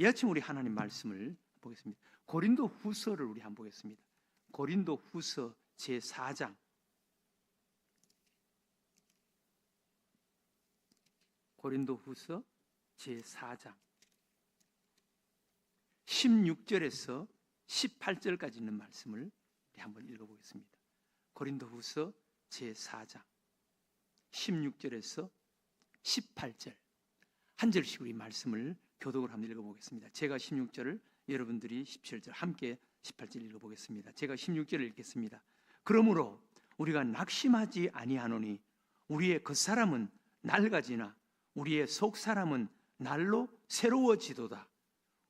이 아침 우리 하나님 말씀을 보겠습니다. 고린도 후서를 우리 한번 보겠습니다. 고린도 후서 제 4장 고린도 후서 제 4장 16절에서 18절까지 있는 말씀을 한번 읽어보겠습니다. 고린도 후서 제 4장 16절에서 18절 한 절씩 우리 말씀을 교독을 한번 읽어보겠습니다. 제가 16절을 여러분들이 17절 함께 18절 읽어보겠습니다. 제가 16절을 읽겠습니다. 그러므로 우리가 낙심하지 아니하노니 우리의 겉사람은 낡아지나 우리의 속 사람은 날로 새로워지도다.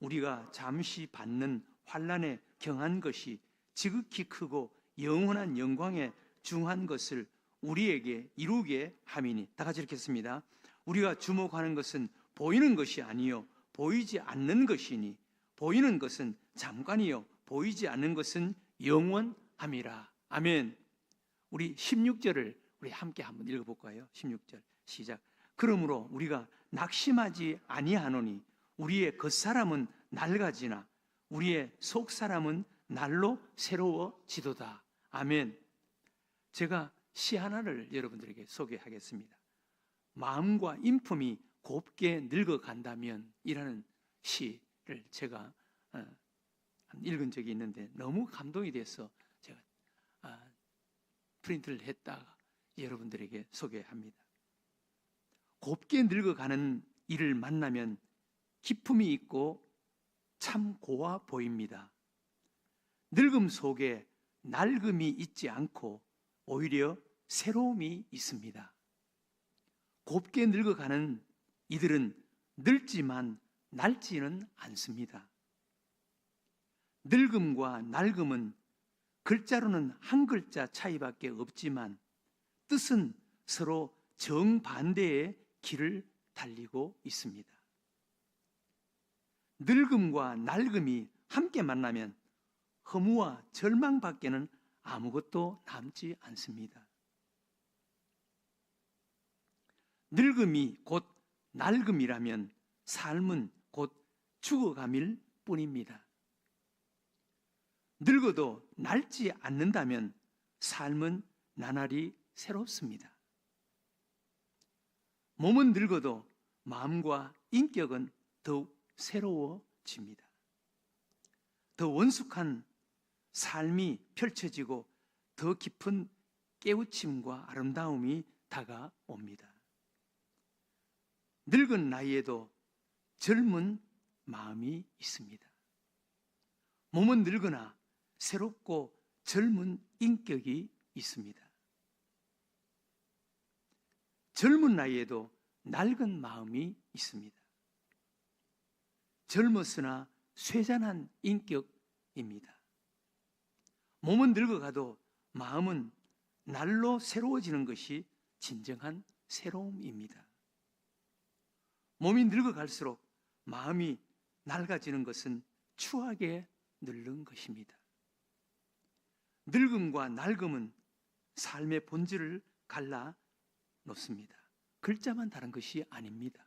우리가 잠시 받는 환란에 경한 것이 지극히 크고 영원한 영광에 중한 것을 우리에게 이루게 함이니 다 같이 읽겠습니다. 우리가 주목하는 것은 보이는 것이 아니요 보이지 않는 것이니 보이는 것은 잠깐이요 보이지 않는 것은 영원함이라. 아멘. 우리 16절을 우리 함께 한번 읽어 볼까요? 16절 시작. 그러므로 우리가 낙심하지 아니하노니 우리의 겉사람은 낡아지나 우리의 속사람은 날로 새로워지도다. 아멘. 제가 시 하나를 여러분들에게 소개하겠습니다. 마음과 인품이 곱게 늙어간다면 이라는 시를 제가 어, 읽은 적이 있는데 너무 감동이 돼서 제가 아, 프린트를 했다가 여러분들에게 소개합니다. 곱게 늙어가는 이를 만나면 기품이 있고 참 고와 보입니다. 늙음 속에 낡음이 있지 않고 오히려 새로움이 있습니다. 곱게 늙어가는 이들은 늙지만 낡지는 않습니다. 늙음과 낡음은 글자로는 한 글자 차이밖에 없지만 뜻은 서로 정반대의 길을 달리고 있습니다. 늙음과 낡음이 함께 만나면 허무와 절망밖에는 아무것도 남지 않습니다. 늙음이 곧 낡음이라면 삶은 곧 죽어감일 뿐입니다. 늙어도 낡지 않는다면 삶은 나날이 새롭습니다. 몸은 늙어도 마음과 인격은 더욱 새로워집니다. 더 원숙한 삶이 펼쳐지고 더 깊은 깨우침과 아름다움이 다가옵니다. 늙은 나이에도 젊은 마음이 있습니다. 몸은 늙으나 새롭고 젊은 인격이 있습니다. 젊은 나이에도 낡은 마음이 있습니다. 젊었으나 쇠잔한 인격입니다. 몸은 늙어가도 마음은 날로 새로워지는 것이 진정한 새로움입니다. 몸이 늙어갈수록 마음이 낡아지는 것은 추하게 늙는 것입니다. 늙음과 낡음은 삶의 본질을 갈라 놓습니다. 글자만 다른 것이 아닙니다.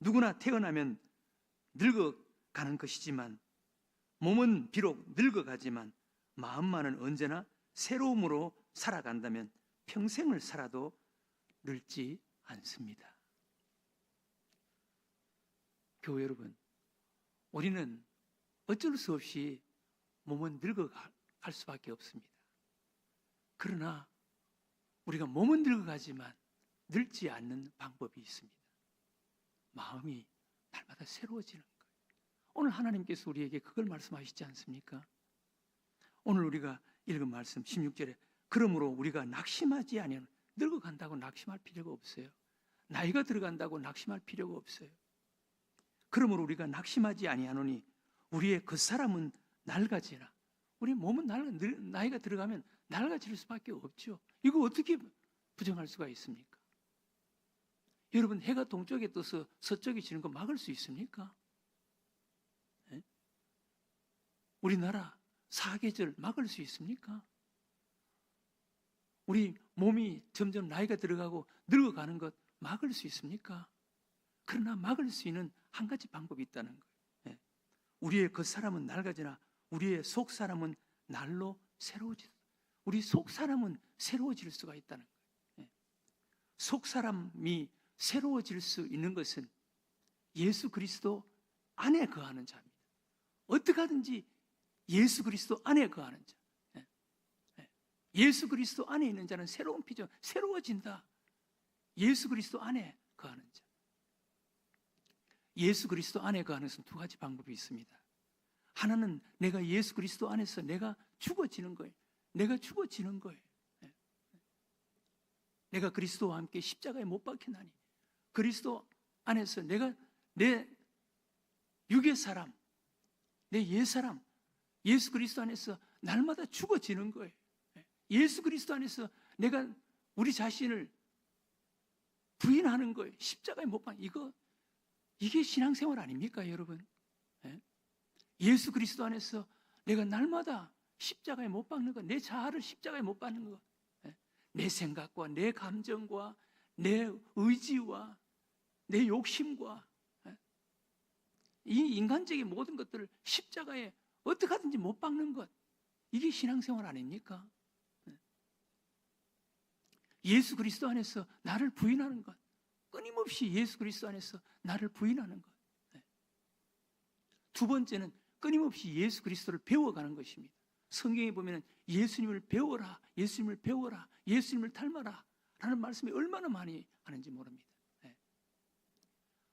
누구나 태어나면 늙어가는 것이지만 몸은 비록 늙어가지만 마음만은 언제나 새로움으로 살아간다면 평생을 살아도 늙지 않습니다. 교회 여러분, 우리는 어쩔 수 없이 몸은 늙어갈 수밖에 없습니다. 그러나 우리가 몸은 늙어가지만 늙지 않는 방법이 있습니다. 마음이 날마다 새로워지는 거예요. 오늘 하나님께서 우리에게 그걸 말씀하시지 않습니까? 오늘 우리가 읽은 말씀 16절에 그러므로 우리가 낙심하지 아니하는 늙어간다고 낙심할 필요가 없어요. 나이가 들어간다고 낙심할 필요가 없어요. 그러므로 우리가 낙심하지 아니하노니 우리의 그 사람은 낡아지나 우리 몸은 낡아 나이가 들어가면 낡아질 수밖에 없죠. 이거 어떻게 부정할 수가 있습니까? 여러분 해가 동쪽에 떠서 서쪽에 지는 거 막을 수 있습니까? 네? 우리나라 사계절 막을 수 있습니까? 우리 몸이 점점 나이가 들어가고 늙어가는 것 막을 수 있습니까? 그러나 막을 수 있는 한 가지 방법이 있다는 거예요. 예. 우리의 그 사람은 낡아지나 우리의 속 사람은 날로 새로워질 우리 속 사람은 새로워질 수가 있다는 거예요. 예. 속 사람이 새로워질 수 있는 것은 예수 그리스도 안에 거하는 자입니다. 어떻게 하든지 예수 그리스도 안에 거하는 자. 예. 예. 예수 그리스도 안에 있는 자는 새로운 피조, 새로워진다. 예수 그리스도 안에 거하는 자. 예수 그리스도 안에 거하는 것은 두 가지 방법이 있습니다. 하나는 내가 예수 그리스도 안에서 내가 죽어지는 거예요. 내가 죽어지는 거예요. 예. 내가 그리스도와 함께 십자가에 못 박혀나니 그리스도 안에서 내가 내 육의 사람, 내 옛사람, 예수 그리스도 안에서 날마다 죽어지는 거예요. 예. 예수 그리스도 안에서 내가 우리 자신을 부인하는 거예요. 십자가에 못 박. 이거 이게 신앙생활 아닙니까, 여러분? 예? 예수 그리스도 안에서 내가 날마다 십자가에 못 박는 것, 내 자아를 십자가에 못 박는 것, 예? 내 생각과 내 감정과 내 의지와 내 욕심과 예? 이 인간적인 모든 것들을 십자가에 어떻게 하든지 못 박는 것, 이게 신앙생활 아닙니까? 예수 그리스도 안에서 나를 부인하는 것, 끊임없이 예수 그리스도 안에서 나를 부인하는 것. 네. 두 번째는 끊임없이 예수 그리스도를 배워가는 것입니다. 성경에 보면 예수님을 배워라, 예수님을 배워라, 예수님을 닮아라 라는 말씀이 얼마나 많이 하는지 모릅니다. 네.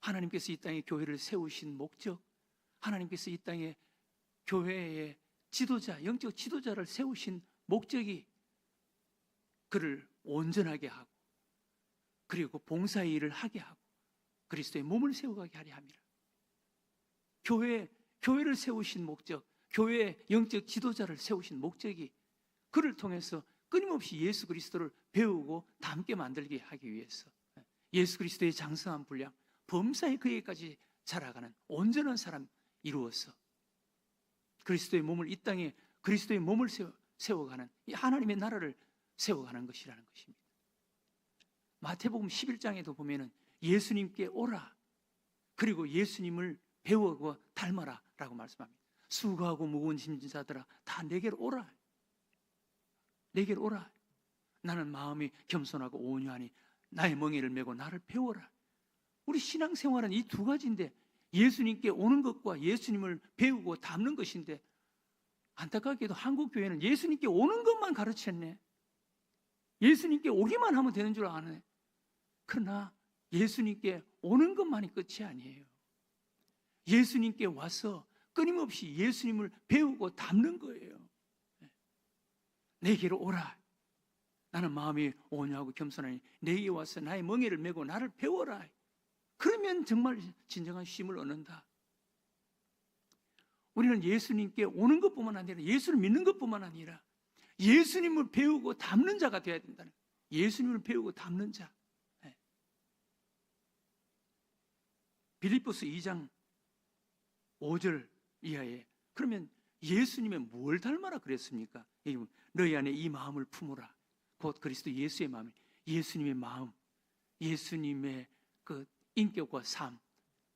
하나님께서 이 땅에 교회를 세우신 목적, 하나님께서 이 땅에 교회의 지도자, 영적 지도자를 세우신 목적이 그를 온전하게 하고 그리고 봉사의 일을 하게 하고 그리스도의 몸을 세워가게 하려 합니다. 교회 교회를 세우신 목적, 교회의 영적 지도자를 세우신 목적이 그를 통해서 끊임없이 예수 그리스도를 배우고 닮게 만들게 하기 위해서 예수 그리스도의 장성한 분량, 범사의 그에까지 자라가는 온전한 사람 이루어서 그리스도의 몸을 이 땅에 그리스도의 몸을 세워, 세워가는 이 하나님의 나라를 세워가는 것이라는 것입니다. 마태복음 11장에도 보면은 예수님께 오라. 그리고 예수님을 배우고 닮아라. 라고 말씀합니다. 수고하고 무거운 짐진 자들아, 다 내게로 오라. 내게로 오라. 나는 마음이 겸손하고 온유하니 나의 멍에를 메고 나를 배워라. 우리 신앙생활은 이 두 가지인데 예수님께 오는 것과 예수님을 배우고 닮는 것인데 안타깝게도 한국 교회는 예수님께 오는 것만 가르쳤네. 예수님께 오기만 하면 되는 줄 아네. 그러나 예수님께 오는 것만이 끝이 아니에요. 예수님께 와서 끊임없이 예수님을 배우고 닮는 거예요. 내게로 오라. 나는 마음이 온유하고 겸손하니 내게 와서 나의 멍에를 메고 나를 배워라. 그러면 정말 진정한 쉼을 얻는다. 우리는 예수님께 오는 것뿐만 아니라 예수를 믿는 것뿐만 아니라 예수님을 배우고 닮는 자가 되어야 된다는 예수님을 배우고 닮는 자. 네. 빌립보스 2장 5절 이하에 그러면 예수님의 뭘 닮아라 그랬습니까? 너희 안에 이 마음을 품어라. 곧 그리스도 예수의 마음, 예수님의 마음, 예수님의 그 인격과 삶,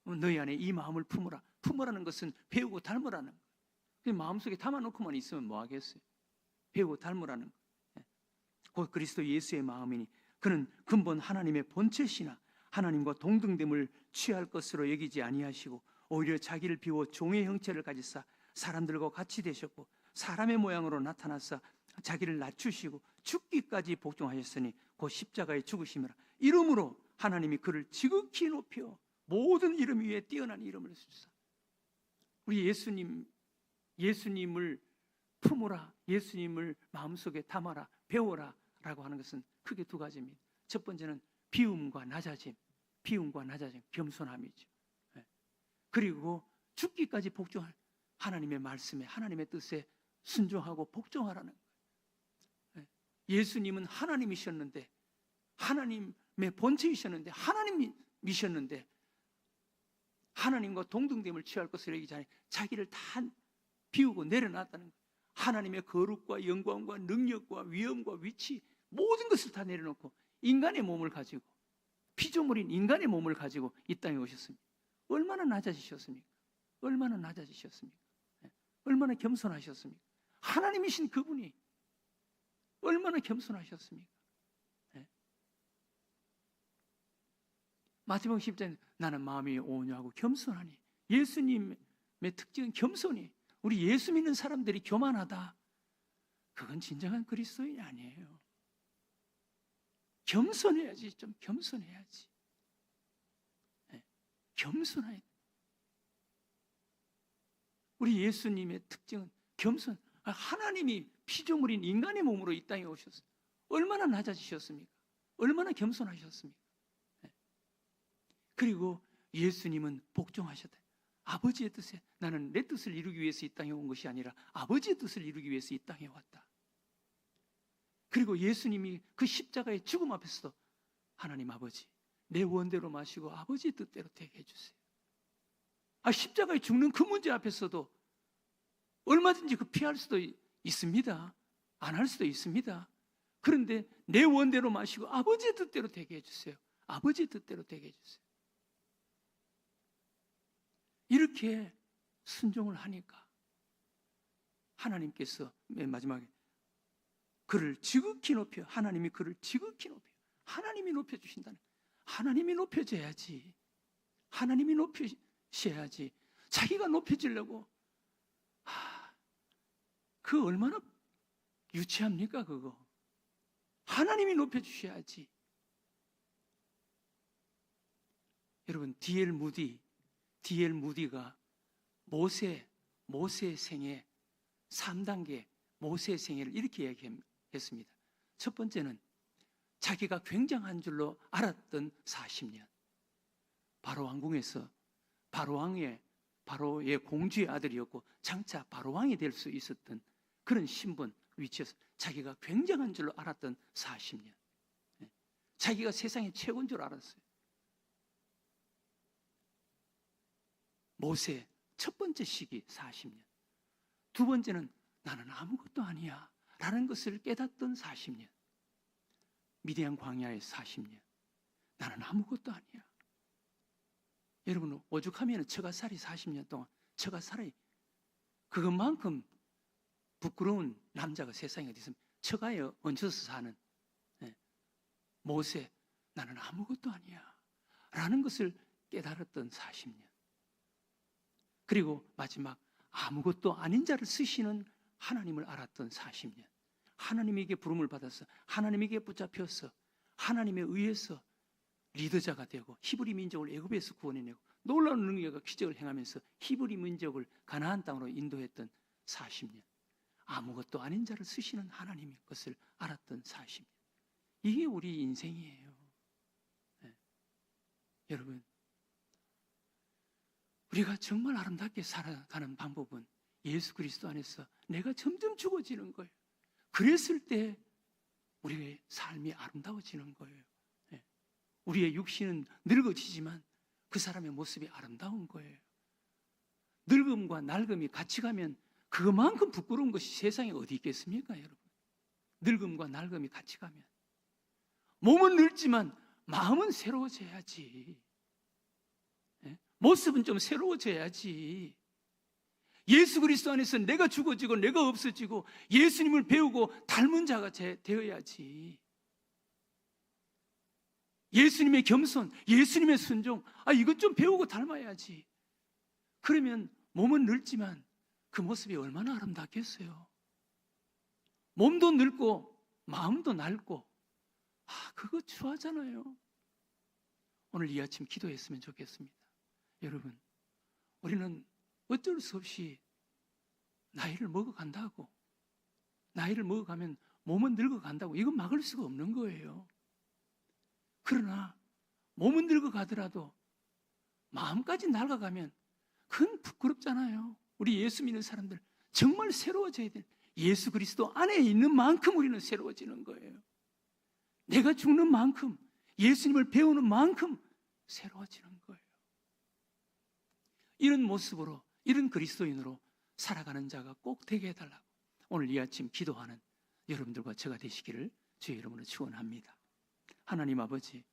너희 안에 이 마음을 품어라. 품으라는 것은 배우고 닮으라는 거예요. 그 마음속에 담아놓고만 있으면 뭐 하겠어요? 배우고 닮으라는 것. 예. 곧 그리스도 예수의 마음이니 그는 근본 하나님의 본체시나 하나님과 동등됨을 취할 것으로 여기지 아니하시고 오히려 자기를 비워 종의 형체를 가지사 사람들과 같이 되셨고 사람의 모양으로 나타나사 자기를 낮추시고 죽기까지 복종하셨으니 곧 십자가에 죽으심이라 이름으로 하나님이 그를 지극히 높여 모든 이름 위에 뛰어난 이름을 주사 우리 예수님 예수님을 품으라 예수님을 마음속에 담아라 배워라 라고 하는 것은 크게 두 가지입니다. 첫 번째는 비움과 낮아짐, 비움과 낮아짐, 겸손함이죠. 예. 그리고 죽기까지 복종할 하나님의 말씀에 하나님의 뜻에 순종하고 복종하라는 거예요. 예. 예수님은 하나님이셨는데 하나님의 본체이셨는데 하나님이셨는데 하나님과 동등됨을 취할 것을 얘기 전에 자기를 다 비우고 내려놨다는 거예요. 하나님의 거룩과 영광과 능력과 위엄과 위치 모든 것을 다 내려놓고 인간의 몸을 가지고 피조물인 인간의 몸을 가지고 이 땅에 오셨습니다. 얼마나 낮아지셨습니까? 얼마나 낮아지셨습니까? 예. 얼마나 겸손하셨습니까? 하나님이신 그분이 얼마나 겸손하셨습니까? 예. 마지막 10장 나는 마음이 온유하고 겸손하니 예수님의 특징은 겸손이 우리 예수 믿는 사람들이 교만하다. 그건 진정한 그리스도인이 아니에요. 겸손해야지, 좀 겸손해야지. 네, 겸손해야 돼. 우리 예수님의 특징은 겸손. 아, 하나님이 피조물인 인간의 몸으로 이 땅에 오셨어요. 얼마나 낮아지셨습니까? 얼마나 겸손하셨습니까? 네. 그리고 예수님은 복종하셨다. 아버지의 뜻에 나는 내 뜻을 이루기 위해서 이 땅에 온 것이 아니라 아버지의 뜻을 이루기 위해서 이 땅에 왔다. 그리고 예수님이 그 십자가의 죽음 앞에서도 하나님 아버지 내 원대로 마시고 아버지의 뜻대로 되게 해주세요. 아 십자가에 죽는 그 문제 앞에서도 얼마든지 그 피할 수도 있습니다. 안 할 수도 있습니다. 그런데 내 원대로 마시고 아버지의 뜻대로 되게 해주세요. 아버지의 뜻대로 되게 해주세요. 이렇게 순종을 하니까 하나님께서 맨 마지막에 그를 지극히 높여 하나님이 그를 지극히 높여 하나님이 높여 주신다는 하나님이 높여줘야지 하나님이 높이셔야지 자기가 높여지려고. 하, 그 얼마나 유치합니까 그거? 하나님이 높여주셔야지. 여러분 디엘 무디 디엘 무디가 모세 모세 생애 3단계 모세 생애를 이렇게 얘기 했습니다. 첫 번째는 자기가 굉장한 줄로 알았던 40년. 바로 왕궁에서 바로 왕의 바로의 공주의 아들이었고 장차 바로 왕이 될 수 있었던 그런 신분 위치에서 자기가 굉장한 줄로 알았던 40년. 자기가 세상의 최고인 줄 알았어요. 모세 첫 번째 시기 40년. 두 번째는 나는 아무것도 아니야. 라는 것을 깨닫던 40년. 미디안 광야의 40년. 나는 아무것도 아니야. 여러분, 오죽하면 처가살이 40년 동안 처가살이 그것만큼 부끄러운 남자가 세상에 어디 있으면 처가에 얹혀서 사는 네. 모세, 나는 아무것도 아니야. 라는 것을 깨달았던 40년. 그리고 마지막 아무것도 아닌 자를 쓰시는 하나님을 알았던 40년. 하나님에게 부름을 받아서 하나님에게 붙잡혀서 하나님에 의해서 리더자가 되고 히브리 민족을 애굽에서 구원해내고 놀라운 능력과 기적을 행하면서 히브리 민족을 가나안 땅으로 인도했던 40년. 아무것도 아닌 자를 쓰시는 하나님의 것을 알았던 40년. 이게 우리 인생이에요. 네. 여러분, 우리가 정말 아름답게 살아가는 방법은 예수 그리스도 안에서 내가 점점 죽어지는 거예요. 그랬을 때 우리의 삶이 아름다워지는 거예요. 네. 우리의 육신은 늙어지지만 그 사람의 모습이 아름다운 거예요. 늙음과 낡음이 같이 가면 그만큼 부끄러운 것이 세상에 어디 있겠습니까, 여러분? 늙음과 낡음이 같이 가면. 몸은 늙지만 마음은 새로워져야지. 모습은 좀 새로워져야지. 예수 그리스도 안에서 내가 죽어지고 내가 없어지고 예수님을 배우고 닮은 자가 되어야지. 예수님의 겸손, 예수님의 순종, 아, 이것 좀 배우고 닮아야지. 그러면 몸은 늙지만 그 모습이 얼마나 아름답겠어요. 몸도 늙고 마음도 낡고, 아, 그거 좋아하잖아요. 오늘 이 아침 기도했으면 좋겠습니다. 여러분, 우리는 어쩔 수 없이 나이를 먹어간다고, 나이를 먹어가면 몸은 늙어간다고, 이건 막을 수가 없는 거예요. 그러나, 몸은 늙어가더라도 마음까지 낡아가면 그건 부끄럽잖아요. 우리 예수 믿는 사람들 정말 새로워져야 돼. 예수 그리스도 안에 있는 만큼 우리는 새로워지는 거예요. 내가 죽는 만큼, 예수님을 배우는 만큼 새로워지는 거예요. 이런 모습으로 이런 그리스도인으로 살아가는 자가 꼭 되게 해달라고 오늘 이 아침 기도하는 여러분들과 제가 되시기를 주의 이름으로 축원합니다. 하나님 아버지